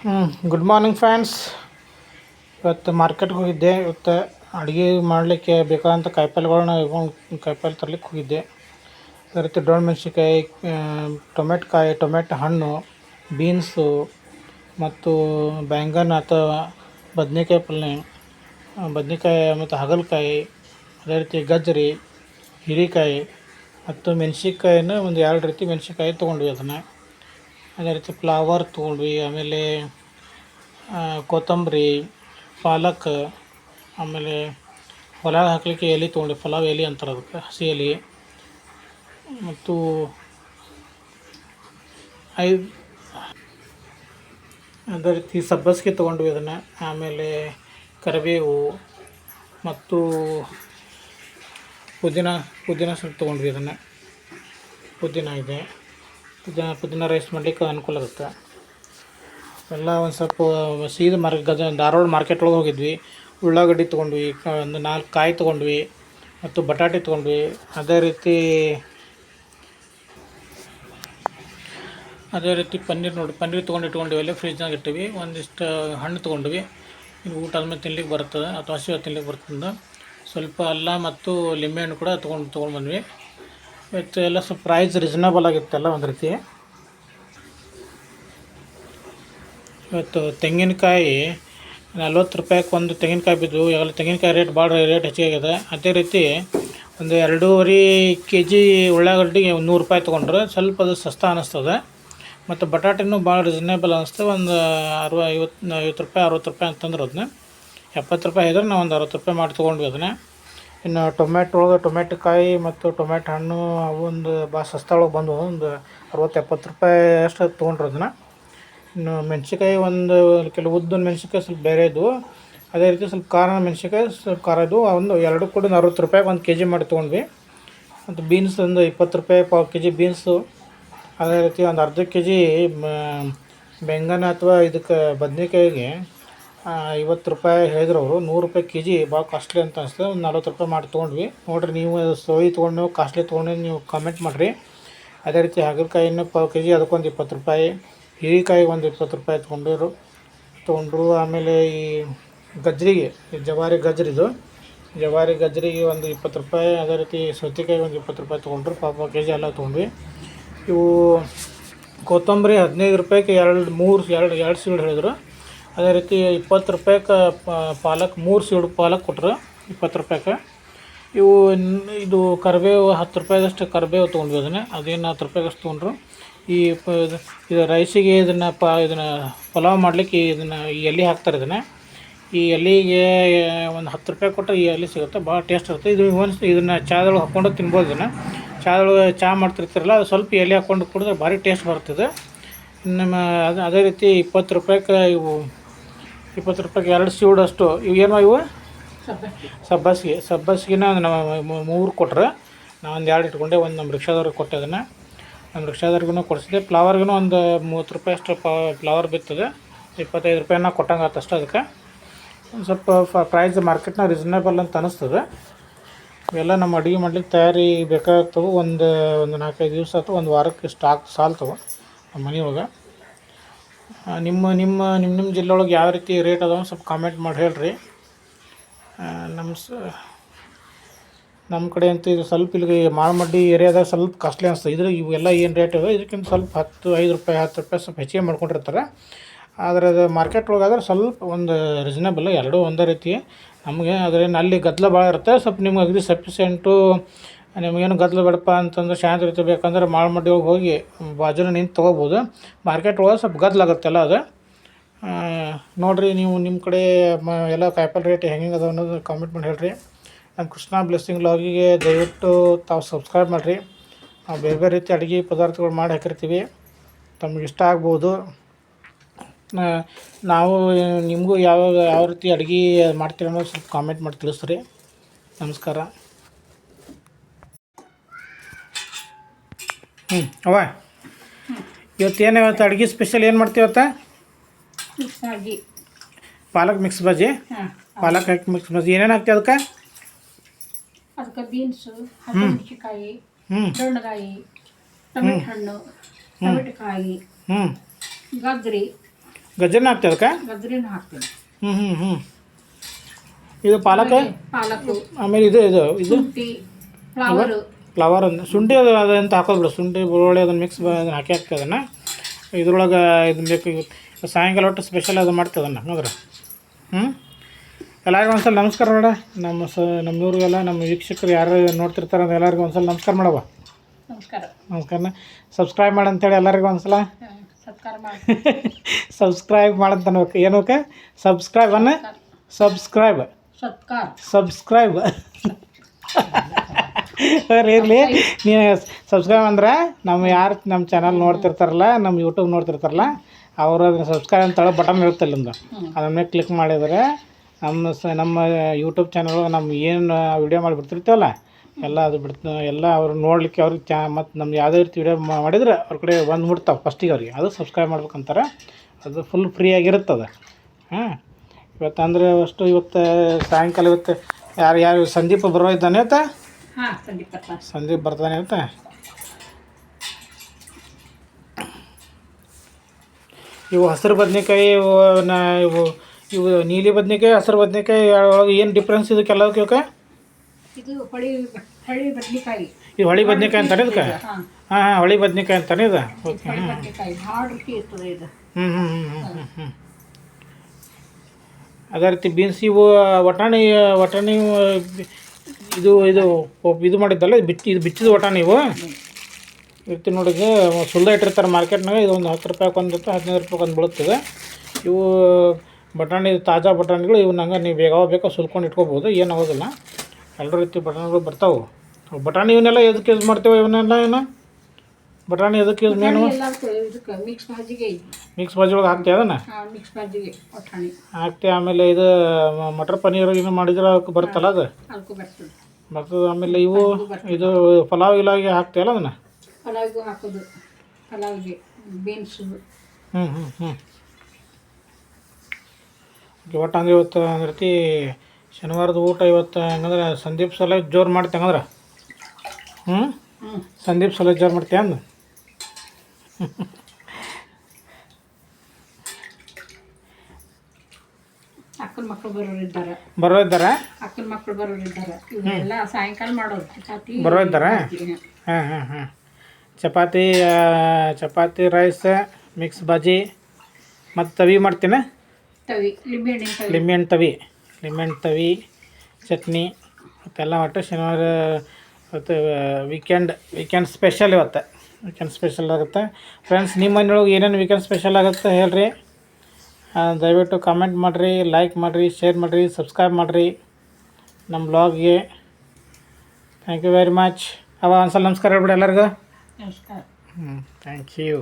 ಹ್ಞೂ good morning friends ಇವತ್ತು ಮಾರ್ಕೆಟ್ಗೆ ಹೋಗಿದ್ದೆ. ಇವತ್ತು ಅಡುಗೆ ಮಾಡಲಿಕ್ಕೆ ಬೇಕಾದಂಥ ಕಾಯಿಪಲ್ಯಗಳನ್ನ ಇವಾಗ ಕಾಯಿಪಲ್ಲೆ ತರಲಿಕ್ಕೆ ಹೋಗಿದ್ದೆ. ಅದೇ ರೀತಿ ಡೊಣ್ ಮೆಣಸಿನ್ಕಾಯಿ ಟೊಮೆಟೊ ಕಾಯಿ ಟೊಮೆಟೊ ಹಣ್ಣು, ಬೀನ್ಸು ಮತ್ತು ಬ್ಯಾಂಗನ್ ಅಥವಾ ಬದನೆಕಾಯಿ ಪಲ್ಯ ಬದ್ನೆಕಾಯಿ ಮತ್ತು ಹಾಗಲಕಾಯಿ, ಅದೇ ರೀತಿ ಗಜ್ಜರಿ, ಹೀರೆಕಾಯಿ ಮತ್ತು ಮೆಣ್ಸಿನ್ಕಾಯಿನ ಒಂದು ಎರಡು ರೀತಿ ಮೆಣಸಿನ್ಕಾಯಿ ತೊಗೊಂಡ್ವಿ ಅದನ್ನು. ಅದೇ ರೀತಿ ಫ್ಲವರ್ ತೊಗೊಂಡ್ವಿ, ಆಮೇಲೆ ಕೊತ್ತಂಬರಿ, ಪಾಲಕ್, ಆಮೇಲೆ ಹೊಲ ಹಾಕಲಿಕ್ಕೆ ಎಲೆ ತೊಗೊಂಡ್ವಿ, ಪಲಾವ್ ಎಲೆ ಅಂತಾರೆ ಅದಕ್ಕೆ, ಹಸಿ ಎಲೆ. ಮತ್ತು ಐದು, ಅದೇ ರೀತಿ ಸಬ್ಬಸಿಗೆ ತೊಗೊಂಡ್ವಿ ಅದನ್ನು, ಆಮೇಲೆ ಕರಿಬೇವು ಮತ್ತು ಪುದೀನ ಪುದೀನ ಸೊಪ್ಪು ತೊಗೊಂಡ್ವಿ ಅದನ್ನು. ಪುದೀನ ಇದೆ. ಪುದೀನ ಪುದೀನ ರೈಸ್ ಮಾಡಲಿಕ್ಕೆ ಅನುಕೂಲ ಆಗುತ್ತೆ. ಎಲ್ಲ ಒಂದು ಸ್ವಲ್ಪ, ಸೀದ ಮಾರ್ ಗಜ, ಧಾರವಾಡ ಮಾರ್ಕೆಟ್ ಒಳಗೆ ಹೋಗಿದ್ವಿ. ಉಳ್ಳಾಗಡ್ಡಿ ತೊಗೊಂಡ್ವಿ, ಒಂದು ನಾಲ್ಕು ಕಾಯಿ ತೊಗೊಂಡ್ವಿ, ಮತ್ತು ಬಟಾಟೆ ತೊಗೊಂಡ್ವಿ. ಅದೇ ರೀತಿ ಅದೇ ರೀತಿ ಪನ್ನೀರ್ ನೋಡಿ, ಪನ್ನೀರ್ ತೊಗೊಂಡು ಇಟ್ಕೊಂಡಿವಿ, ಅಲ್ಲೇ ಫ್ರಿಜ್ನಾಗ ಇಟ್ಟಿವಿ. ಒಂದಿಷ್ಟು ಹಣ್ಣು ತೊಗೊಂಡ್ವಿ. ಇನ್ನು ಊಟ ಆದ್ಮೇಲೆ ತಿನ್ಲಿಕ್ಕೆ ಬರ್ತದೆ, ಅಥವಾ ಹಸಿವ ತಿನ್ಲಿಕ್ಕೆ ಬರ್ತದೆ. ಸ್ವಲ್ಪ ಅಲ್ಲ ಮತ್ತು ಲಿಂಬೆಹಣ್ಣು ಕೂಡ ತೊಗೊಂಡು ತೊಗೊಂಡು ಬಂದ್ವಿ. ಇವತ್ತು ಎಲ್ಲ ಸ್ವಲ್ಪ ಪ್ರೈಸ್ ರೀಸನಬಲ್ ಆಗಿತ್ತಲ್ಲ ಒಂದು ರೀತಿ. ಇವತ್ತು ತೆಂಗಿನಕಾಯಿ ನಲ್ವತ್ತು ರೂಪಾಯಿಗೆ ಒಂದು ತೆಂಗಿನಕಾಯಿ ಬಿದ್ದು ಎಲ್ಲ ತೆಂಗಿನಕಾಯಿ ರೇಟ್ ಭಾಳ ರೇಟ್ ಹೆಚ್ಚಿಗೆ ಅದೇ ರೀತಿ ಒಂದು ಎರಡೂವರೆ ಕೆ ಜಿ ಉಳ್ಳಾಗಡ್ಡಿಗೆ ಒಂದು ನೂರು ರೂಪಾಯಿ ತೊಗೊಂಡ್ರೆ ಸ್ವಲ್ಪ ಅದು ಸಸ್ತಾ ಅನ್ನಿಸ್ತದೆ ಮತ್ತು ಬಟಾಟೆನೂ ಭಾಳ ರೀಸನೇಬಲ್ ಅನ್ನಿಸ್ತದೆ ಒಂದು ಅರವ ಐವತ್ತು ಐವತ್ತು ರೂಪಾಯಿ, ಅರವತ್ತು ರೂಪಾಯಿ ಅಂತಂದ್ರೆ ಅದನ್ನ. ಎಪ್ಪತ್ತು ರೂಪಾಯಿ ಇದ್ರೆ ನಾವು ಒಂದು ಅರವತ್ತು ರೂಪಾಯಿ ಮಾಡಿ ತೊಗೊಂಡ್ವಿ ಅದನ್ನು. ಇನ್ನು ಟೊಮೆಟೊ ಒಳಗೆ ಟೊಮೆಟೊ ಕಾಯಿ ಮತ್ತು ಟೊಮೆಟೊ ಹಣ್ಣು ಅವೊಂದು ಭಾಳ ಸಸ್ತಾ ಒಳಗೆ ಬಂದವು. ಒಂದು ಅರವತ್ತು ಎಪ್ಪತ್ತು ರೂಪಾಯಿ ಅಷ್ಟು ತೊಗೊಂಡ್ರು ಅದನ್ನು. ಇನ್ನು ಮೆಣ್ಸಿನ್ಕಾಯಿ ಒಂದು ಕೆಲವು ಉದ್ದಿನ ಮೆಣ್ಸಿನ್ಕಾಯಿ ಸ್ವಲ್ಪ ಬೇರೆ ಇದ್ವು. ಅದೇ ರೀತಿ ಸ್ವಲ್ಪ ಖಾರ ಮೆಣ್ಸಿನ್ಕಾಯಿ ಸ್ವಲ್ಪ ಖಾರ ಇದ್ವು. ಒಂದು ಎರಡು ಕೂಡ ಅರವತ್ತು ರೂಪಾಯಿಗೆ ಒಂದು ಕೆ ಜಿ ಮಾಡಿ ತೊಗೊಂಡ್ವಿ. ಮತ್ತು ಬೀನ್ಸ್ ಒಂದು ಇಪ್ಪತ್ತು ರೂಪಾಯಿ ಪಾವು ಕೆ ಜಿ ಬೀನ್ಸು. ಅದೇ ರೀತಿ ಒಂದು ಅರ್ಧ ಕೆ ಜಿ ಬೆಂಗನ ಅಥವಾ ಇದಕ್ಕೆ ಬದ್ನೆಕಾಯಿಗೆ ಐವತ್ತು ರೂಪಾಯಿ ಹೇಳಿದ್ರು ಅವರು. ನೂರು ರೂಪಾಯಿ ಕೆ ಜಿ ಭಾಳ ಕಾಸ್ಟ್ಲಿ ಅಂತ ಅನಿಸ್ತದೆ ಒಂದು ನಲ್ವತ್ತು ರೂಪಾಯಿ ಮಾಡಿ ತೊಗೊಂಡ್ವಿ. ನೋಡಿರಿ, ನೀವು ಸೋಯಿ ತೊಗೊಂಡು ಕಾಸ್ಟ್ಲಿ ತೊಗೊಂಡು ನೀವು ಕಮೆಂಟ್ ಮಾಡಿರಿ. ಅದೇ ರೀತಿ ಹಾಗಲಕಾಯಿನ ಪಾವು ಕೆ ಜಿ ಅದಕ್ಕೊಂದು ಇಪ್ಪತ್ತು ರೂಪಾಯಿ. ಹೀರೆಕಾಯಿ ಒಂದು ಇಪ್ಪತ್ತು ರೂಪಾಯಿ ತೊಗೊಂಡಿರು ತೊಗೊಂಡ್ರು ಆಮೇಲೆ ಈ ಗಜ್ರಿಗೆ ಜವಾರಿ ಗಜ್ರಿದು. ಜವಾರಿ ಗಜ್ರಿಗೆ ಒಂದು ಇಪ್ಪತ್ತು ರೂಪಾಯಿ, ಅದೇ ರೀತಿ ಸೌತೆಕಾಯಿ ಒಂದು ಇಪ್ಪತ್ತು ರೂಪಾಯಿ ತೊಗೊಂಡ್ರು. ಪಾಪ ಕೆ ಜಿ ಎಲ್ಲ ತೊಗೊಂಡ್ವಿ. ಇವು ಕೊತ್ತಂಬರಿ ಹದಿನೈದು ರೂಪಾಯಿಗೆ ಎರಡು, ಮೂರು, ಎರಡು ಎರಡು ಸೀಡ್ ಹೇಳಿದ್ರು. ಅದೇ ರೀತಿ ಇಪ್ಪತ್ತು ರೂಪಾಯಿಕ ಪಾಲಕ್, ಮೂರು ಸೀಡ್ ಪಾಲಕ್ ಕೊಟ್ಟರು ಇಪ್ಪತ್ತು ರೂಪಾಯಿಕ ಇವು ಇದು ಕರಿಬೇವು, ಹತ್ತು ರೂಪಾಯಿದಷ್ಟು ಕರಿಬೇವು ತೊಗೊಂಡ್ವಿ ಅದನ್ನು. ಅದೇನು ಹತ್ತು ರೂಪಾಯಿಗಷ್ಟು ತೊಗೊಂಡ್ರು. ಈ ಇದು ರೈಸಿಗೆ ಇದನ್ನು ಪ, ಇದನ್ನು ಪಲಾವ್ ಮಾಡಲಿಕ್ಕೆ ಇದನ್ನು ಈ ಎಲೆ ಹಾಕ್ತಾರೆ ಇದನ್ನು. ಈ ಎಲೆಗೆ ಒಂದು ಹತ್ತು ರೂಪಾಯಿ ಕೊಟ್ಟರೆ ಈ ಎಲೆ ಸಿಗುತ್ತೆ. ಭಾಳ ಟೇಸ್ಟ್ ಇರುತ್ತೆ. ಇದು ಒಂದು ಇದನ್ನು ಚಾದೊಳಗೆ ಹಾಕ್ಕೊಂಡು ತಿನ್ಬೋದು ಇದನ್ನು. ಚಾದೊಳಗೆ ಚಹಾ ಮಾಡ್ತಿರ್ತೀರಲ್ಲ, ಅದು ಸ್ವಲ್ಪ ಎಲೆ ಹಾಕ್ಕೊಂಡು ಕುಡಿದ್ರೆ ಭಾರಿ ಟೇಸ್ಟ್ ಬರ್ತದೆ ನಮ್ಮ ಅದು, ಅದೇ ರೀತಿ ಇಪ್ಪತ್ತು ರೂಪಾಯಿಕ ಇವು ಇಪ್ಪತ್ತು ರೂಪಾಯಿಗೆ ಎರಡು ಸೀಡಷ್ಟು ಇವು ಏನು ಇವು? ಸಬ್ಬಸಿಗೆ. ಒಂದು ನಮ್ಮ ಮೂರು ಕೊಟ್ರೆ. ಒಂದು ಎರಡು ಇಟ್ಕೊಂಡೆ, ಒಂದು ನಮ್ಮ ರಿಕ್ಷಾದವ್ರಿಗೆ ಕೊಟ್ಟೆ ಅದನ್ನು. ನಮ್ಮ ರಿಕ್ಷಾದವ್ರಿಗೂ ಕೊಡಿಸಿದೆ ಫ್ಲವರ್ಗೂ ಒಂದು ಮೂವತ್ತು ರೂಪಾಯಿ ಅಷ್ಟು ಫ್ಲವರ್ ಬಿತ್ತದೆ. ಇಪ್ಪತ್ತೈದು ರೂಪಾಯಿನ ಕೊಟ್ಟಂಗೆ ಅಷ್ಟೇ ಅದಕ್ಕೆ. ಒಂದು ಸ್ವಲ್ಪ ಫ ಪ್ರೈಸ್ ಮಾರ್ಕೆಟ್ನ ರೀಸನೇಬಲ್ ಅಂತ ಅನಿಸ್ತದೆ. ಇವೆಲ್ಲ ನಮ್ಮ ಅಡುಗೆ ಮಾಡ್ಲಿಕ್ಕೆ ತಯಾರಿ ಬೇಕಾಗ್ತವೆ. ಒಂದು ಒಂದು ನಾಲ್ಕೈದು ದಿವಸ ಅಥವಾ ಒಂದು ವಾರಕ್ಕೆ ಸ್ಟಾಕ್ ಸಾಲ್ತವೆ ನಮ್ಮ ಮನೆಯೊಳಗೆ. ನಿಮ್ಮ ನಿಮ್ಮ ನಿಮ್ಮ ನಿಮ್ಮ ಜಿಲ್ಲೆಯೊಳಗೆ ಯಾವ ರೀತಿ ರೇಟ್ ಅದಾವ ಸ್ವಲ್ಪ ಕಾಮೆಂಟ್ ಮಾಡಿ ಹೇಳ್ರಿ. ನಮ್ಮ ಸ ನಮ್ಮ ಕಡೆ ಅಂತೂ ಇದು ಸ್ವಲ್ಪ ಇಲ್ಲಿಗೆ ಮಾಳಮಡ್ಡಿ ಏರಿಯಾದಾಗ ಸ್ವಲ್ಪ ಕಾಸ್ಟ್ಲಿ ಅನಿಸ್ತದೆ. ಇದ್ರ ಇವೆಲ್ಲ ಏನು ರೇಟ್ ಇದೆ ಇದಕ್ಕಿಂತ ಸ್ವಲ್ಪ ಹತ್ತು, ಐದು ರೂಪಾಯಿ, ಹತ್ತು ರೂಪಾಯಿ ಸ್ವಲ್ಪ ಹೆಚ್ಚಿಗೆ ಮಾಡ್ಕೊಂಡಿರ್ತಾರೆ. ಆದರೆ ಅದು ಮಾರ್ಕೆಟ್ ಒಳಗಾದ್ರೆ ಸ್ವಲ್ಪ ಒಂದು ರೀಸನೇಬಲ್ ಎರಡೂ ಒಂದೇ ರೀತಿ. ನಮಗೆ ಆದರೆ ಅಲ್ಲಿ ಗದ್ದಲ ಭಾಳ ಇರುತ್ತೆ. ಸ್ವಲ್ಪ ನಿಮ್ಗೆ ಅಗದಿ ಸಫಿಷಿಯೆಂಟು ನಿಮಗೇನು ಗದ್ದಲ ಬೇಡಪ್ಪ ಅಂತಂದ್ರೆ ಶಾಂತ ರೀತಿ ಬೇಕಂದ್ರೆ ಮಾಳಮಡ್ಡಿ ಒಳಗೆ ಹೋಗಿ ಬಾಜುನ ನಿಂತು ತೊಗೋಬೋದು. ಮಾರ್ಕೆಟ್ ಒಳಗೆ ಸ್ವಲ್ಪ ಗದ್ದಲ ಆಗುತ್ತೆಲ್ಲ ಅದು. ನೋಡಿರಿ ನೀವು ನಿಮ್ಮ ಕಡೆ ಮ, ಎಲ್ಲ ಕಾಯಿಪಲ್ಲೆ ರೇಟ್ ಹೆಂಗೆ ಅದಾವ ಅನ್ನೋದು ಕಾಮೆಂಟ್ ಮಾಡಿ ಹೇಳ್ರಿ. ನಮ್ಮ ಕೃಷ್ಣ ಬ್ಲೆಸ್ಸಿಂಗ್ ಲಾಗಿಗೆ ದಯವಿಟ್ಟು ತಾವು ಸಬ್ಸ್ಕ್ರೈಬ್ ಮಾಡಿರಿ. ನಾವು ಬೇರೆ ಬೇರೆ ರೀತಿ ಅಡುಗೆ ಪದಾರ್ಥಗಳು ಮಾಡಿ ಹಾಕಿರ್ತೀವಿ. ತಮಗೆ ಇಷ್ಟ ಆಗ್ಬೋದು. ನಾವು ನಿಮಗೂ ಯಾವ ಯಾವ ರೀತಿ ಅಡುಗೆ ಮಾಡ್ತೀರ ಅನ್ನೋದು ಸ್ವಲ್ಪ ಕಾಮೆಂಟ್ ಮಾಡಿ ತಿಳಿಸ್ರಿ. ನಮಸ್ಕಾರ. ಹ್ಞೂ ಅವ ಇವತ್ತು ಏನು ಇವತ್ತು ಅಡುಗೆ ಸ್ಪೆಷಲ್ ಏನು ಮಾಡ್ತೀವಿ ಇವತ್ತು? ಮಿಕ್ಸ್ ಆಗಿ ಪಾಲಕ್ ಮಿಕ್ಸ್ ಬಜ್ಜಿ? ಹಾಂ ಪಾಲಕ್ ಹಾಕಿ ಮಿಕ್ಸ್ ಬಜ್ಜಿ. ಏನೇನು ಹಾಕ್ತಿವಿ ಅದಕ್ಕೆ? ಅದಕ್ಕೆ ಬೀನ್ಸು ಹಸಿಮೆಣಸಿಕಾಯಿ ಹ್ಞೂ ದೊಣ್ಣಗಾಯಿ ಟೊಮೆಟೊ ಹಣ್ಣು ಟೊಮೆಟೊ ಕಾಯಿ ಹ್ಞೂ ಗಜ್ರಿ. ಗಜ್ಜರಿನ ಹಾಕ್ತಿ ಅದಕ್ಕೆ? ಗಜ್ರಿನೂ ಹಾಕ್ತೀನಿ. ಹ್ಞೂ ಹ್ಞೂ ಹ್ಞೂ ಇದು ಪಾಲಕ್? ಪಾಲಕ್ ಆಮೇಲೆ ಇದು ಇದು ಇದು? ಫ್ಲವರು. ಫ್ಲವರ್ ಅಂತ ಶುಂಠಿ ಅದು ಅದಂತ ಹಾಕೋದ್ಬಿಡು ಶುಂಠಿ ಬೆಳ್ಳುಳ್ಳಿ ಅದನ್ನು ಮಿಕ್ಸ್ ಅದನ್ನು ಹಾಕಿ ಹಾಕ್ತದೆ ಅದನ್ನು. ಇದ್ರೊಳಗೆ ಇದನ್ನ ಬೇಕು ಸಾಯಂಕಾಲ ಒಟ್ಟು ಸ್ಪೆಷಲ್ ಅದು ಮಾಡ್ತದೆ ಅದನ್ನು ಹೌದ್ರೆ? ಹ್ಞೂ ಎಲ್ಲರಿಗೂ ಒಂದ್ಸಲ ನಮಸ್ಕಾರ ನೋಡ ನಮ್ಮ ಸ ನಮ್ಮ ಇವ್ರಿಗೆಲ್ಲ ನಮ್ಮ ವೀಕ್ಷಕರು ಯಾರು ನೋಡ್ತಿರ್ತಾರೆ ಅಂದ್ರೆ ಎಲ್ಲರಿಗೂ ಒಂದ್ಸಲ ನಮಸ್ಕಾರ ಮಾಡವ ನಮಸ್ಕಾರ. ನಮಸ್ಕಾರ. ಸಬ್ಸ್ಕ್ರೈಬ್ ಮಾಡಂತೇಳಿ ಎಲ್ಲರಿಗೂ ಒಂದ್ಸಲ. ಸಬ್ಸ್ಕ್ರೈಬ್ ಮಾಡಂತ ಏನಕ್ಕೆ ಸಬ್ಸ್ಕ್ರೈಬ್ ಅನ್ನ? ಸಬ್ಸ್ಕ್ರೈಬ್ ಸತ್ಕಾರ. ಸಬ್ಸ್ಕ್ರೈಬ್ ಇರಲಿ. ನೀನು ಸಬ್ಸ್ಕ್ರೈಬ್ ಅಂದ್ರೆ ನಮ್ಮ ಯಾರು ನಮ್ಮ ಚಾನಲ್ ನೋಡ್ತಿರ್ತಾರಲ್ಲ ನಮ್ಮ ಯೂಟ್ಯೂಬ್ ನೋಡ್ತಿರ್ತಾರಲ್ಲ ಅವರು ಅದನ್ನು ಸಬ್ಸ್ಕ್ರೈಬ್ ಅಂತ ಬಟನ್ ಇರುತ್ತೆ ಅಲ್ಲಿಂದ. ಅದ್ರ ಮೇಲೆ ಕ್ಲಿಕ್ ಮಾಡಿದರೆ ನಮ್ಮ ಸ ನಮ್ಮ ಯೂಟ್ಯೂಬ್ ಚಾನಲ್ ನಮ್ಮ ಏನು ವಿಡಿಯೋ ಮಾಡಿ ಬಿಡ್ತಿರ್ತೀವಲ್ಲ ಎಲ್ಲ ಅದು ಬಿಡ್ತ ಎಲ್ಲ ಅವ್ರು ನೋಡಲಿಕ್ಕೆ ಅವ್ರಿಗೆ ಚಾ ಮತ್ತು ನಮ್ಮ ಯಾವುದೇ ರೀತಿ ವಿಡಿಯೋ ಮಾಡಿದ್ರೆ ಅವ್ರ ಕಡೆ ಬಂದು ಬಿಡ್ತಾವೆ ಫಸ್ಟಿಗೆ ಅವ್ರಿಗೆ. ಅದು ಸಬ್ಸ್ಕ್ರೈಬ್ ಮಾಡ್ಬೇಕಂತಾರೆ ಅದು ಫುಲ್ ಫ್ರೀ ಫ್ರೀಯಾಗಿರುತ್ತದೆ ಹಾಂ. ಇವತ್ತು ಅಂದರೆ ಅಷ್ಟು ಇವತ್ತು ಸಾಯಂಕಾಲ ಇವತ್ತು ಯಾರು ಯಾರು ಸಂದೀಪ ಬರೋ ಇದ್ದಾನೆ ಇವತ್ತು ಹಾಂ ಸಂದೀಪ್ ಬರ್ತಾನೆ. ಸಂದೀಪ್ ಬರ್ತಾನೆ ಅಂತ? ಇವು ಹಸಿರು ಬದನೆಕಾಯಿ ಇವು ನಾ ಇವು ಇವು ನೀಲಿ ಬದ್ನೆಕಾಯಿ ಹಸಿರು ಬದನೆಕಾಯಿ ಒಳಗೆ ಏನು ಡಿಫ್ರೆನ್ಸ್ ಇದಕ್ಕೆಲ್ಲದಕ್ಕೆ ಇವಕ್ಕೆ? ಇದು ಹೊಳಿ ಹೊಳಿ ಬದನೆಕಾಯಿ. ಇದು ಹೊಳಿ ಬದ್ನೆಕಾಯಿ ಅಂತಾನೆ ಇದಕ್ಕೆ? ಹಾಂ. ಹಾಂ ಹೊಳಿ ಬದನೆಕಾಯಿ ಅಂತಾನೆ ಇದು? ಓಕೆ ಹ್ಞೂ ಹ್ಞೂ ಹ್ಞೂ ಹ್ಞೂ ಹ್ಞೂ ಅದೇ ರೀತಿ ಬೀನ್ಸ್ ಇವು ವಟಾಣಿ ವಟಾಣಿ ಇದು ಇದು ಇದು ಮಾಡಿದ್ದಲ್ಲ ಬಿಚ್ಚಿ ಇದು ಬಿಚ್ಚಿದ ಓಟ ನೀವು? ಇರ್ತಿ ನೋಡಿದ್ರೆ ಸುಲ್ದ ಇಟ್ಟಿರ್ತಾರೆ ಮಾರ್ಕೆಟ್ನಾಗ ಇದು ಒಂದು ಹತ್ತು ರೂಪಾಯಿ ಒಂದು ಹದಿನೈದು ರೂಪಾಯಿ ಒಂದು ಬೀಳುತ್ತದೆ. ಇವು ಬಟಾಣಿ ತಾಜಾ ಬಟಾಣಿಗಳು ಇವು ನಂಗೆ ನೀವು ಬೇಗ ಬೇಕೋ ಸುಲ್ಕೊಂಡು ಇಟ್ಕೋಬೋದು ಏನು ಆಗೋದಿಲ್ಲ. ಎಲ್ಲ ರೀತಿ ಬಟಾಣಿಗಳು ಬರ್ತಾವೆ. ಬಟಾಣಿ ಇವನ್ನೆಲ್ಲ ಎದಕ್ಕೆ ಯೂಸ್ ಮಾಡ್ತೇವೆ ಇವನ್ನೆಲ್ಲ ಏನು? ಬಟಾಣಿ ಎದಕ್ಕೆ ಯೂಸ್ ಮೇನು ಮಿಕ್ಸ್ ಭಾಜಿಗೆ. ಮಿಕ್ಸ್ ಬಾಜಿ ಒಳಗೆ ಹಾಕ್ತೀವಿ ಅದನ್ನ ಮಿಕ್ಸ್ ಭಾಜಿಗೆ ಹಾಕ್ತಿ ಆಮೇಲೆ ಇದು ಮಟರ್ ಪನ್ನೀರ್ ಏನು ಮಾಡಿದ್ರೆ ಅದಕ್ಕೆ ಬರುತ್ತಲ್ಲ ಅದು? ಬರ್ತದೆ ಆಮೇಲೆ ಇವು ಇದು ಪಲಾವ್ ಇಲಾಗೆ ಹಾಕ್ತೀಯಲ್ಲ ಅದನ್ನು? ಪಲಾವ್ಗೂ ಹಾಕೋದು. ಪಲಾವ್ಗೆ ಬೀನ್ಸ್. ಹ್ಞೂ ಹ್ಞೂ ಹ್ಞೂ ಓಕೆ ಒಟ್ಟು ಅಂದ್ರೆ ಇವತ್ತು ಒಂದು ರೀತಿ ಶನಿವಾರದ ಊಟ ಇವತ್ತು ಹೆಂಗಂದ್ರೆ ಸಂದೀಪ್ ಸಲ ಜೋರು ಮಾಡ್ತೆ ಹಂಗಂದ್ರೆ? ಹ್ಞೂ ಹ್ಞೂ ಸಂದೀಪ್ ಸಲ ಜೋರು ಮಾಡ್ತೀಯ ಅಂದು? ಅಕ್ಕನ ಮಕ್ಕಳು ಬರೋರು ಇದ್ದಾರೆ. ಬರೋ ಇದ್ದಾರಾ ಅಕ್ಕನ ಮಕ್ಕಳು ಬರೋರು ಇದ್ದಾರೆ. ಇವರೆಲ್ಲ ಸಾಯಂಕಾಲ ಮಾಡೋದು ಚಪಾತಿ ಬರೋ ಇದ್ದಾರಾ. ಹಾಂ ಹಾಂ ಹಾಂ ಚಪಾತಿ ಚಪಾತಿ ರೈಸ್ ಮಿಕ್ಸ್ ಬಾಜಿ ಮತ್ತು ತವಿ ಮಾಡ್ತೀನಿ? ತವಿ ಲಿಂಬೆಹಣ್ಣಿನ ತವಿ. ಲಿಂಬೆಹಣ್ಣು ತವಿ. ಲಿಂಬೆಹಣ್ಣು ತವಿ ಚಟ್ನಿ ಮತ್ತೆಲ್ಲ ಒಟ್ಟು ಶನಿವಾರ ಮತ್ತು ವೀಕೆಂಡ್ ವೀಕೆಂಡ್ ಸ್ಪೆಷಲ್ ಇವತ್ತು. ವೀಕೆಂಡ್ ಸ್ಪೆಷಲ್ ಆಗುತ್ತೆ. ಫ್ರೆಂಡ್ಸ್ ನಿಮ್ಮ ಮನೆಯೊಳಗೆ ಏನೇನು ವೀಕೆಂಡ್ ಸ್ಪೆಷಲ್ ಆಗುತ್ತೆ ಹೇಳ್ರಿ? ದಯವಿಟ್ಟು ಕಾಮೆಂಟ್ ಮಾಡಿರಿ ಲೈಕ್ ಮಾಡಿರಿ ಶೇರ್ ಮಾಡಿರಿ ಸಬ್ಸ್ಕ್ರೈಬ್ ಮಾಡಿರಿ ನಮ್ಮ ಬ್ಲಾಗ್ಗೆ ಥ್ಯಾಂಕ್ ಯು ವೆರಿ ಮಚ್ ಅವ ಒಂದ್ಸಲ ನಮಸ್ಕಾರ ಹೇಳ್ಬಿಡಿ ಎಲ್ಲರಿಗೂ. ನಮಸ್ಕಾರ. ಹ್ಞೂ ಥ್ಯಾಂಕ್ ಯು